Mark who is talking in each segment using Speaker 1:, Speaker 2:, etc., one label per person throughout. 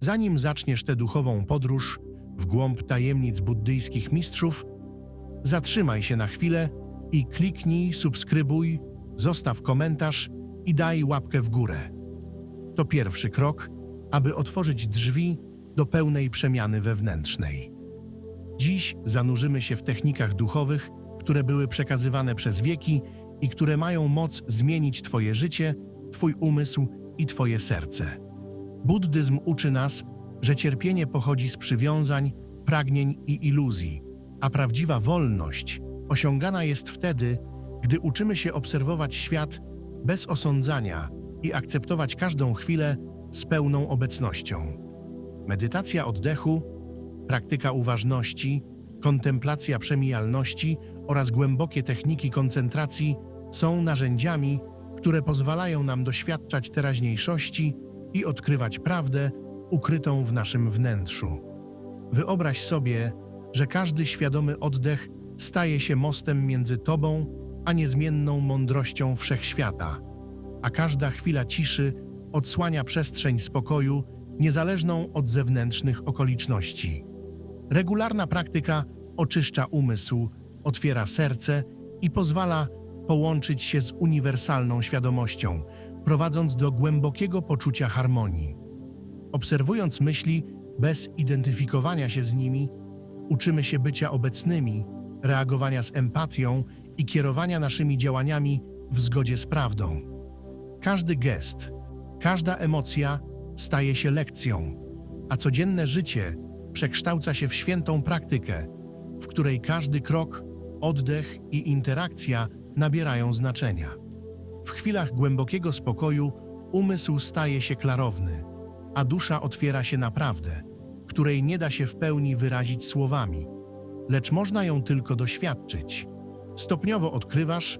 Speaker 1: Zanim zaczniesz tę duchową podróż w głąb tajemnic buddyjskich mistrzów, zatrzymaj się na chwilę i kliknij subskrybuj, zostaw komentarz i daj łapkę w górę. To pierwszy krok, aby otworzyć drzwi do pełnej przemiany wewnętrznej. Dziś zanurzymy się w technikach duchowych, które były przekazywane przez wieki i które mają moc zmienić Twoje życie, Twój umysł i Twoje serce. Buddyzm uczy nas, że cierpienie pochodzi z przywiązań, pragnień i iluzji, a prawdziwa wolność osiągana jest wtedy, gdy uczymy się obserwować świat bez osądzania i akceptować każdą chwilę z pełną obecnością. Medytacja oddechu, praktyka uważności, kontemplacja przemijalności oraz głębokie techniki koncentracji są narzędziami, które pozwalają nam doświadczać teraźniejszości i odkrywać prawdę ukrytą w naszym wnętrzu. Wyobraź sobie, że każdy świadomy oddech staje się mostem między tobą a niezmienną mądrością wszechświata, a każda chwila ciszy odsłania przestrzeń spokoju niezależną od zewnętrznych okoliczności. Regularna praktyka oczyszcza umysł, otwiera serce i pozwala połączyć się z uniwersalną świadomością, prowadząc do głębokiego poczucia harmonii. Obserwując myśli bez identyfikowania się z nimi, uczymy się bycia obecnymi, reagowania z empatią i kierowania naszymi działaniami w zgodzie z prawdą. Każdy gest, każda emocja staje się lekcją, a codzienne życie przekształca się w świętą praktykę, w której każdy krok, oddech i interakcja nabierają znaczenia. W chwilach głębokiego spokoju umysł staje się klarowny, a dusza otwiera się na prawdę, której nie da się w pełni wyrazić słowami, lecz można ją tylko doświadczyć. Stopniowo odkrywasz,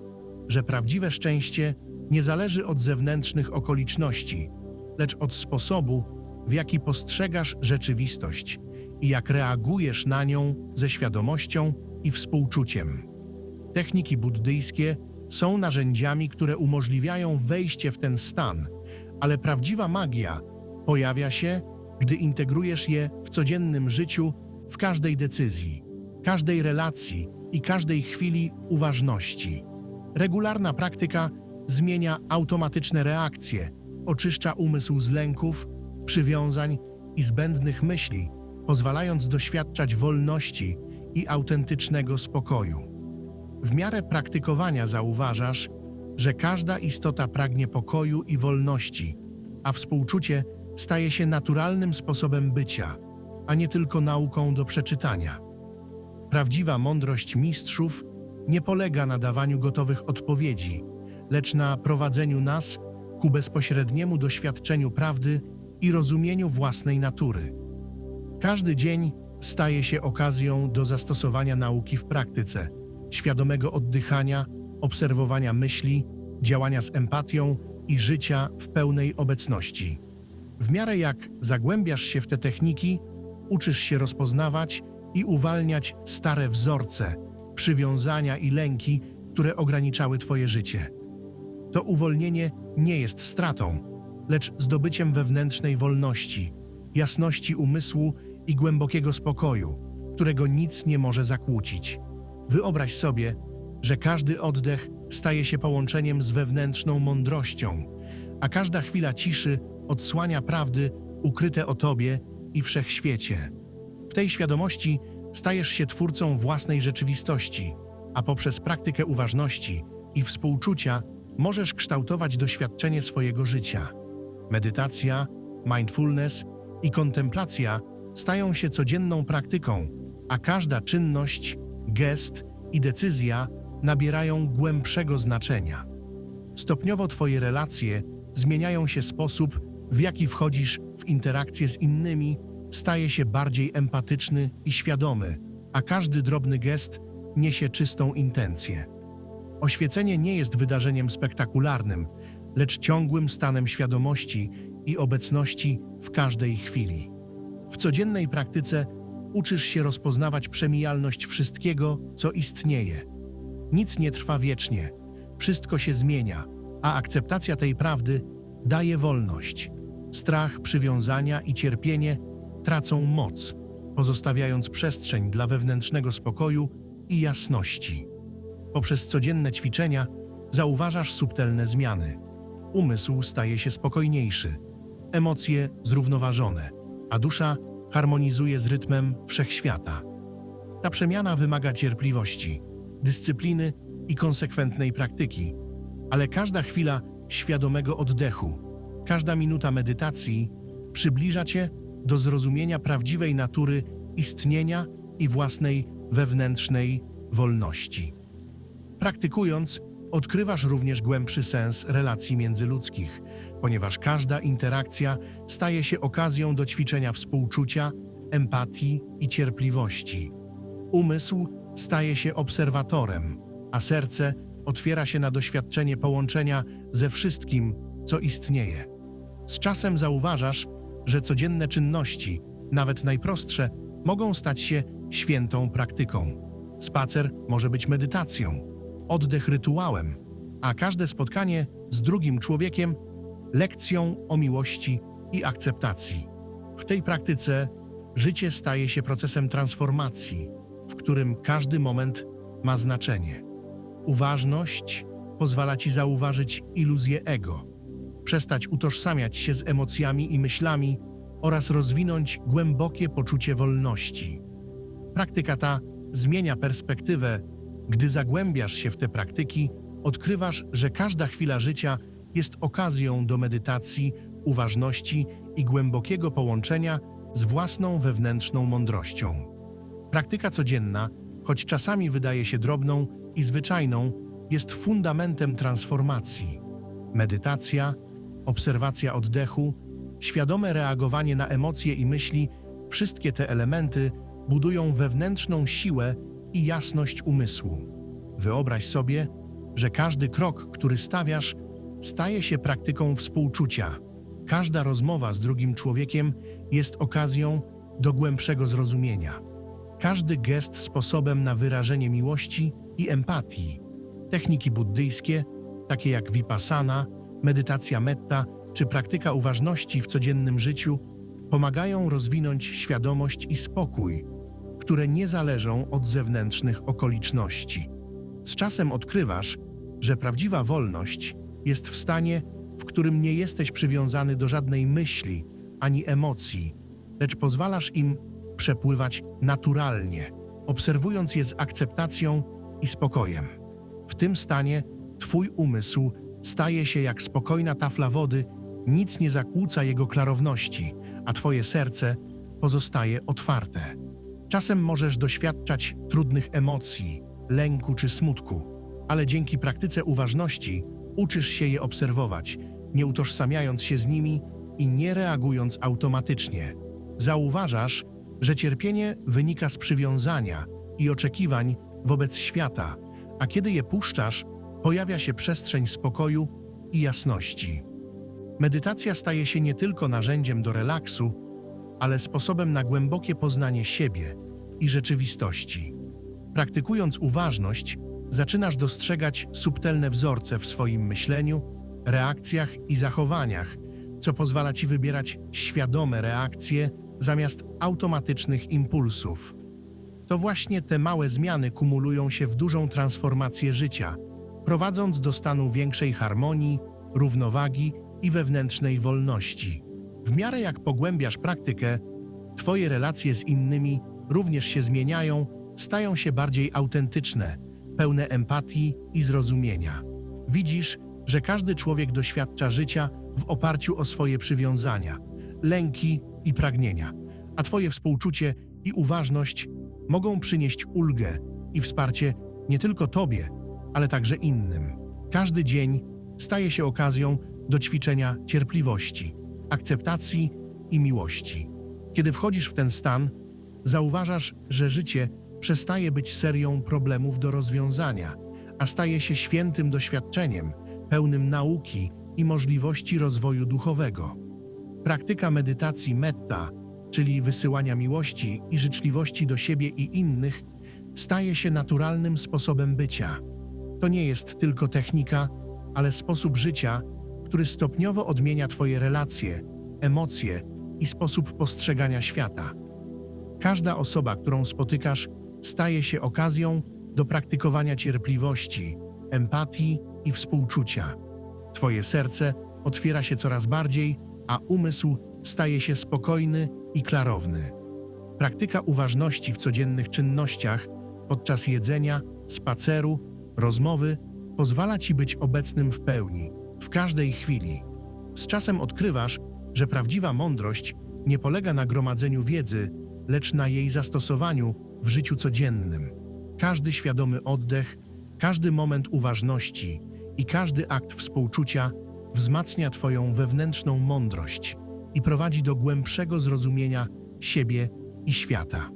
Speaker 1: że prawdziwe szczęście nie zależy od zewnętrznych okoliczności, lecz od sposobu, w jaki postrzegasz rzeczywistość i jak reagujesz na nią ze świadomością i współczuciem. Techniki buddyjskie są narzędziami, które umożliwiają wejście w ten stan, ale prawdziwa magia pojawia się, gdy integrujesz je w codziennym życiu, w każdej decyzji, każdej relacji i każdej chwili uważności. Regularna praktyka zmienia automatyczne reakcje, oczyszcza umysł z lęków, przywiązań i zbędnych myśli, pozwalając doświadczać wolności i autentycznego spokoju. W miarę praktykowania zauważasz, że każda istota pragnie pokoju i wolności, a współczucie staje się naturalnym sposobem bycia, a nie tylko nauką do przeczytania. Prawdziwa mądrość mistrzów nie polega na dawaniu gotowych odpowiedzi, lecz na prowadzeniu nas ku bezpośredniemu doświadczeniu prawdy i rozumieniu własnej natury. Każdy dzień staje się okazją do zastosowania nauki w praktyce, świadomego oddychania, obserwowania myśli, działania z empatią i życia w pełnej obecności. W miarę jak zagłębiasz się w te techniki, uczysz się rozpoznawać i uwalniać stare wzorce, przywiązania i lęki, które ograniczały Twoje życie. To uwolnienie nie jest stratą, lecz zdobyciem wewnętrznej wolności, jasności umysłu i głębokiego spokoju, którego nic nie może zakłócić. Wyobraź sobie, że każdy oddech staje się połączeniem z wewnętrzną mądrością, a każda chwila ciszy odsłania prawdy ukryte o Tobie i wszechświecie. W tej świadomości stajesz się twórcą własnej rzeczywistości, a poprzez praktykę uważności i współczucia możesz kształtować doświadczenie swojego życia. Medytacja, mindfulness i kontemplacja stają się codzienną praktyką, a każda czynność, gest i decyzja nabierają głębszego znaczenia. Stopniowo Twoje relacje zmieniają się sposób, w jaki wchodzisz w interakcje z innymi, staje się bardziej empatyczny i świadomy, a każdy drobny gest niesie czystą intencję. Oświecenie nie jest wydarzeniem spektakularnym, lecz ciągłym stanem świadomości i obecności w każdej chwili. W codziennej praktyce uczysz się rozpoznawać przemijalność wszystkiego, co istnieje. Nic nie trwa wiecznie, wszystko się zmienia, a akceptacja tej prawdy daje wolność. strach, przywiązania i cierpienie tracą moc, pozostawiając przestrzeń dla wewnętrznego spokoju i jasności. Poprzez codzienne ćwiczenia zauważasz subtelne zmiany. Umysł staje się spokojniejszy, emocje zrównoważone, a dusza harmonizuje z rytmem wszechświata. Ta przemiana wymaga cierpliwości, dyscypliny i konsekwentnej praktyki, ale każda chwila świadomego oddechu, każda minuta medytacji przybliża cię do zrozumienia prawdziwej natury istnienia i własnej wewnętrznej wolności. Praktykując, odkrywasz również głębszy sens relacji międzyludzkich, ponieważ każda interakcja staje się okazją do ćwiczenia współczucia, empatii i cierpliwości. Umysł staje się obserwatorem, a serce otwiera się na doświadczenie połączenia ze wszystkim, co istnieje. Z czasem zauważasz, że codzienne czynności, nawet najprostsze, mogą stać się świętą praktyką. Spacer może być medytacją, oddech rytuałem, a każde spotkanie z drugim człowiekiem lekcją o miłości i akceptacji. W tej praktyce życie staje się procesem transformacji, w którym każdy moment ma znaczenie. Uważność pozwala ci zauważyć iluzję ego, przestać utożsamiać się z emocjami i myślami oraz rozwinąć głębokie poczucie wolności. Praktyka ta zmienia perspektywę. Gdy zagłębiasz się w te praktyki, odkrywasz, że każda chwila życia jest okazją do medytacji, uważności i głębokiego połączenia z własną wewnętrzną mądrością. Praktyka codzienna, choć czasami wydaje się drobną i zwyczajną, jest fundamentem transformacji. Medytacja, obserwacja oddechu, świadome reagowanie na emocje i myśli wszystkie te elementy budują wewnętrzną siłę i jasność umysłu. Wyobraź sobie, że każdy krok, który stawiasz, staje się praktyką współczucia. Każda rozmowa z drugim człowiekiem jest okazją do głębszego zrozumienia. Każdy gest sposobem na wyrażenie miłości i empatii. Techniki buddyjskie, takie jak vipassana, medytacja metta czy praktyka uważności w codziennym życiu, pomagają rozwinąć świadomość i spokój, które nie zależą od zewnętrznych okoliczności. Z czasem odkrywasz, że prawdziwa wolność jest w stanie, w którym nie jesteś przywiązany do żadnej myśli ani emocji, lecz pozwalasz im przepływać naturalnie, obserwując je z akceptacją i spokojem. W tym stanie Twój umysł staje się jak spokojna tafla wody, nic nie zakłóca jego klarowności, a Twoje serce pozostaje otwarte. Czasem możesz doświadczać trudnych emocji, lęku czy smutku, ale dzięki praktyce uważności uczysz się je obserwować, nie utożsamiając się z nimi i nie reagując automatycznie. Zauważasz, że cierpienie wynika z przywiązania i oczekiwań wobec świata, a kiedy je puszczasz, pojawia się przestrzeń spokoju i jasności. Medytacja staje się nie tylko narzędziem do relaksu, ale sposobem na głębokie poznanie siebie i rzeczywistości. Praktykując uważność, zaczynasz dostrzegać subtelne wzorce w swoim myśleniu, reakcjach i zachowaniach, co pozwala ci wybierać świadome reakcje zamiast automatycznych impulsów. To właśnie te małe zmiany kumulują się w dużą transformację życia, prowadząc do stanu większej harmonii, równowagi i wewnętrznej wolności. W miarę jak pogłębiasz praktykę, Twoje relacje z innymi również się zmieniają, stają się bardziej autentyczne, pełne empatii i zrozumienia. Widzisz, że każdy człowiek doświadcza życia w oparciu o swoje przywiązania, lęki i pragnienia, a Twoje współczucie i uważność mogą przynieść ulgę i wsparcie nie tylko Tobie, ale także innym. Każdy dzień staje się okazją do ćwiczenia cierpliwości, akceptacji i miłości. Kiedy wchodzisz w ten stan, zauważasz, że życie przestaje być serią problemów do rozwiązania, a staje się świętym doświadczeniem, pełnym nauki i możliwości rozwoju duchowego. Praktyka medytacji metta, czyli wysyłania miłości i życzliwości do siebie i innych, staje się naturalnym sposobem bycia. To nie jest tylko technika, ale sposób życia, który stopniowo odmienia Twoje relacje, emocje i sposób postrzegania świata. Każda osoba, którą spotykasz, staje się okazją do praktykowania cierpliwości, empatii i współczucia. Twoje serce otwiera się coraz bardziej, a umysł staje się spokojny i klarowny. Praktyka uważności w codziennych czynnościach, podczas jedzenia, spaceru, rozmowy, pozwala ci być obecnym w pełni, w każdej chwili. Z czasem odkrywasz, że prawdziwa mądrość nie polega na gromadzeniu wiedzy, lecz na jej zastosowaniu w życiu codziennym. Każdy świadomy oddech, każdy moment uważności i każdy akt współczucia wzmacnia Twoją wewnętrzną mądrość i prowadzi do głębszego zrozumienia siebie i świata.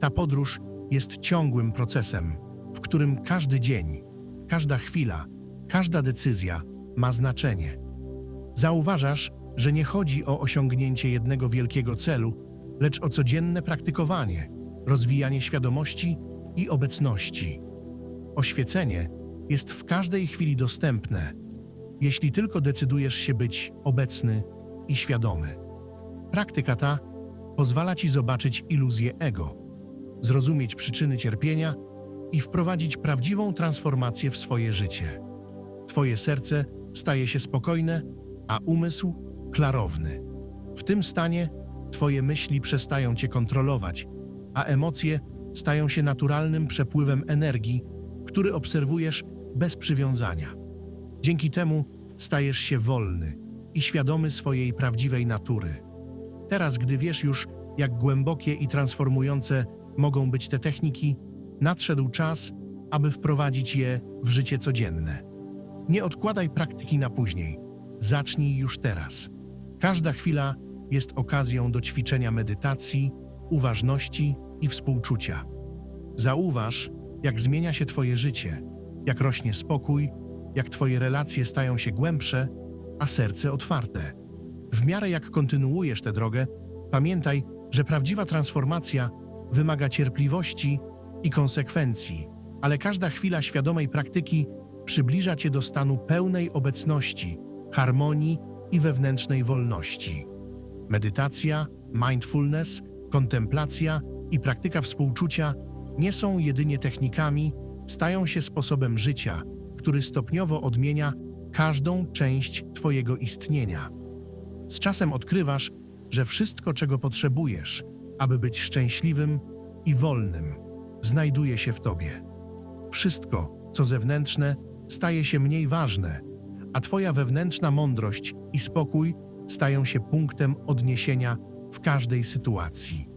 Speaker 1: Ta podróż jest ciągłym procesem, w którym każdy dzień, każda chwila, każda decyzja ma znaczenie. Zauważasz, że nie chodzi o osiągnięcie jednego wielkiego celu, lecz o codzienne praktykowanie, rozwijanie świadomości i obecności. Oświecenie jest w każdej chwili dostępne, jeśli tylko decydujesz się być obecny i świadomy. Praktyka ta pozwala ci zobaczyć iluzję ego, zrozumieć przyczyny cierpienia i wprowadzić prawdziwą transformację w swoje życie. Twoje serce staje się spokojne, a umysł klarowny. W tym stanie Twoje myśli przestają Cię kontrolować, a emocje stają się naturalnym przepływem energii, który obserwujesz bez przywiązania. Dzięki temu stajesz się wolny i świadomy swojej prawdziwej natury. Teraz, gdy wiesz już, jak głębokie i transformujące mogą być te techniki, nadszedł czas, aby wprowadzić je w życie codzienne. Nie odkładaj praktyki na później. Zacznij już teraz. Każda chwila jest okazją do ćwiczenia medytacji, uważności i współczucia. Zauważ, jak zmienia się Twoje życie, jak rośnie spokój, jak Twoje relacje stają się głębsze, a serce otwarte. W miarę jak kontynuujesz tę drogę, pamiętaj, że prawdziwa transformacja wymaga cierpliwości i konsekwencji, ale każda chwila świadomej praktyki przybliża Cię do stanu pełnej obecności, harmonii i wewnętrznej wolności. Medytacja, mindfulness, kontemplacja i praktyka współczucia nie są jedynie technikami, stają się sposobem życia, który stopniowo odmienia każdą część Twojego istnienia. Z czasem odkrywasz, że wszystko, czego potrzebujesz, aby być szczęśliwym i wolnym, znajduje się w Tobie. Wszystko, co zewnętrzne, staje się mniej ważne, a Twoja wewnętrzna mądrość i spokój stają się punktem odniesienia w każdej sytuacji.